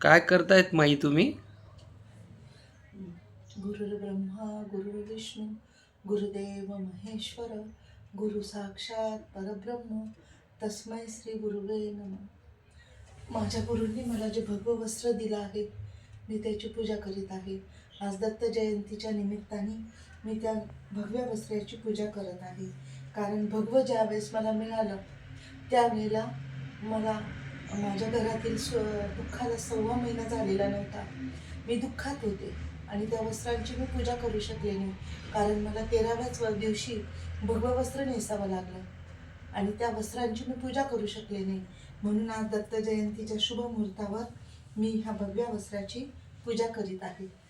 काय करतायत माई तुम्ही? गुरुर्ब्रह्मा गुरुर्विष्णू गुरुदेव महेश्वर गुरु साक्षात परब्रह्म तस्मै श्री गुरुवे नम. माझ्या गुरूंनी मला जे भगव वस्त्र दिलं आहे मी त्याची पूजा करीत आहे. आज दत्त जयंतीच्या निमित्ताने मी त्या भगव्या वस्त्राची पूजा करत आहे. कारण भगवं ज्यावेळेस मला मिळालं त्यावेळेला मला माझ्या घरातील स्व दुःखाला सव्वा महिना झालेला नव्हता. मी दुःखात होते आणि त्या वस्त्रांची मी पूजा करू शकले नाही. कारण मला तेराव्याच व- दिवशी भगवं वस्त्र नेसावं लागलं आणि त्या वस्त्रांची मी पूजा करू शकले नाही. म्हणून आज दत्त जयंतीच्या शुभ मुहूर्तावर मी ह्या भगव्या वस्त्राची पूजा करीत आहे.